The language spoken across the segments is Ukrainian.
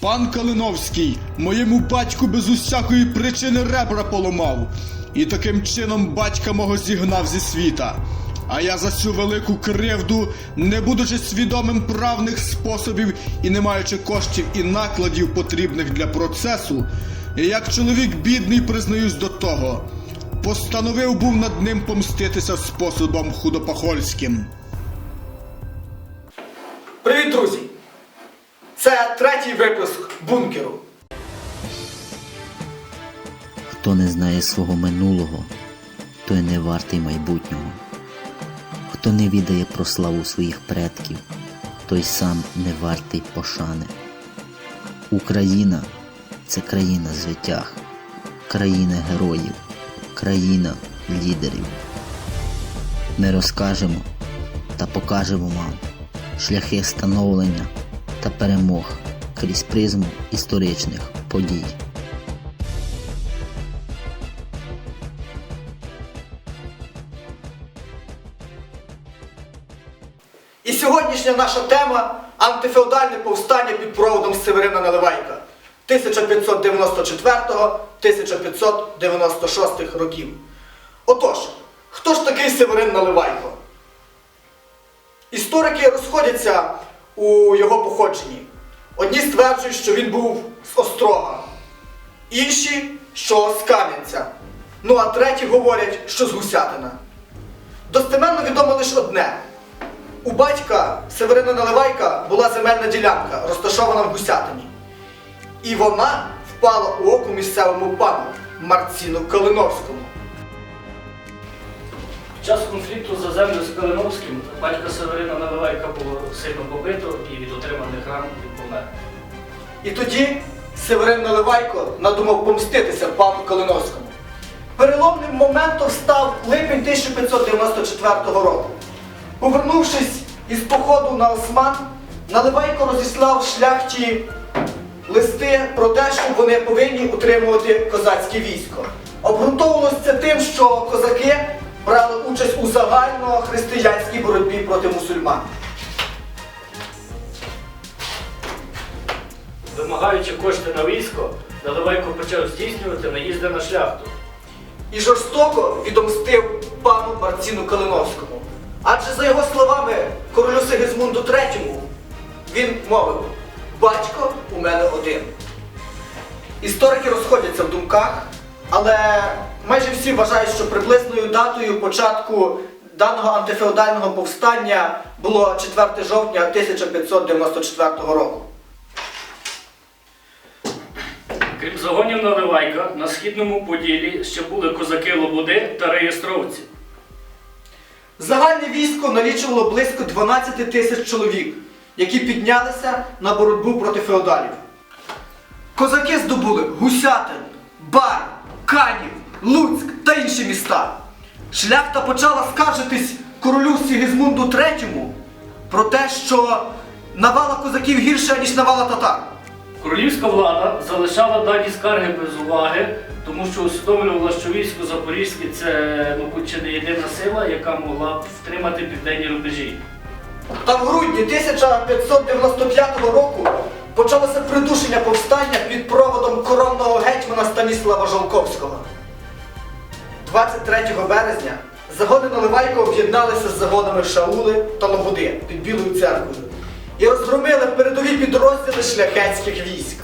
Пан Калиновський моєму батьку без усякої причини ребра поламав, і таким чином батька мого зігнав зі світа. А я за цю велику кривду, не будучи свідомим правних способів і не маючи коштів і накладів потрібних для процесу, як чоловік бідний признаюсь до того, постановив був над ним помститися способом худопахольським. Привіт, друзі! Це третій випуск бункеру. Хто не знає свого минулого, той не вартий майбутнього. Хто не відає про славу своїх предків, той сам не вартий пошани. Україна це країна звитяг, країна героїв, країна лідерів. Ми розкажемо та покажемо вам шляхи становлення та перемог крізь призму історичних подій. І сьогоднішня наша тема антифеодальне повстання під проводом Северина Наливайка 1594-1596 років. Отож, хто ж такий Северин Наливайко? Історики розходяться у його походженні. Одні стверджують, що він був з Острога, інші, що з Кам'янця. Ну а треті говорять, що з Гусятина. Достеменно відомо лише одне. У батька Северина Наливайка була земельна ділянка, розташована в Гусятині. І вона впала у око місцевому пану Марціну Калиновському. Час конфлікту за землю з Калиновським батька Северина Наливайка було сильно побито і від отриманих ран він помер. І тоді Северин Наливайко надумав помститися пану Калиновському. Переломним моментом став липень 1594 року. Повернувшись із походу на Осман, Наливайко розіслав шляхті листи про те, що вони повинні утримувати козацьке військо. Обґрунтовувалося це тим, що козаки брали участь у загальнохристиянській боротьбі проти мусульман. Вимагаючи кошти на військо, Наливайко почав здійснювати наїзди на шляхту. і жорстоко відомстив пану Марціну Калиновському. Адже за його словами, королю Сигизмунду III він мовив: батько у мене один. Історики розходяться в думках, але майже всі вважають, що приблизною датою початку даного антифеодального повстання було 4 жовтня 1594 року. Крім загонів Наливайка, на східному поділі ще були козаки Лободи та реєстровці. Загальне військо налічувало близько 12 тисяч чоловік, які піднялися на боротьбу проти феодалів. Козаки здобули Гусятин, Бар, Канів, Луцьк та інші міста. Шляхта почала скаржитись королю Сігізмунду III про те, що навала козаків гірше, ніж навала татар. Королівська влада залишала дані скарги без уваги, тому що усвідомлювала, що військо Запорізьке це, мабуть, чи не єдина сила, яка могла б втримати південні рубежі. Та в грудні 1595 року почалося придушення повстання під проводом коронного гетьмана Станіслава Жолковського. 23 березня загони Наливайко об'єдналися з загонами Шаули та Лободи під Білою церквою і розгромили передові підрозділи шляхетських військ.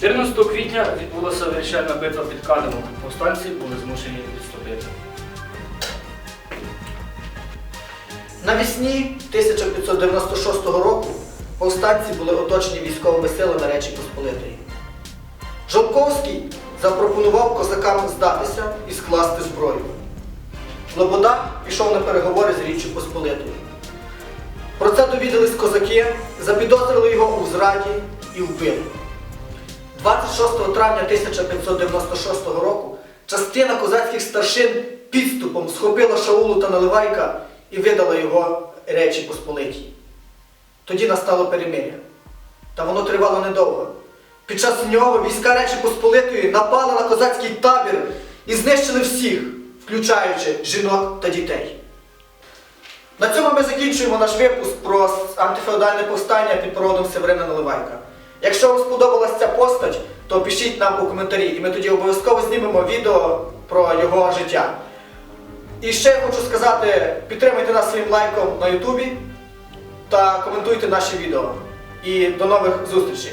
14 квітня відбулася вирішальна битва під Кадимом. Повстанці були змушені відступити. Навесні 1596 року повстанці були оточені військовими силами Речі Посполитої. Жолковський запропонував козакам здатися і скласти зброю. Лобода пішов на переговори з Річчю Посполитою. Про це довідались козаки, запідозрили його у зраді і вбили. 26 травня 1596 року частина козацьких старшин підступом схопила Шаулу та Наливайка і видала його Речі Посполитій. Тоді настало перемир'я. Та воно тривало недовго. Під час нього війська Речі Посполитої напали на козацький табір і знищили всіх, включаючи жінок та дітей. На цьому ми закінчуємо наш випуск про антифеодальне повстання під проводом Северина Наливайка. Якщо вам сподобалася ця постать, то пишіть нам у коментарі, і ми тоді обов'язково знімемо відео про його життя. І ще я хочу сказати, підтримайте нас своїм лайком на Ютубі та коментуйте наші відео. І до нових зустрічей!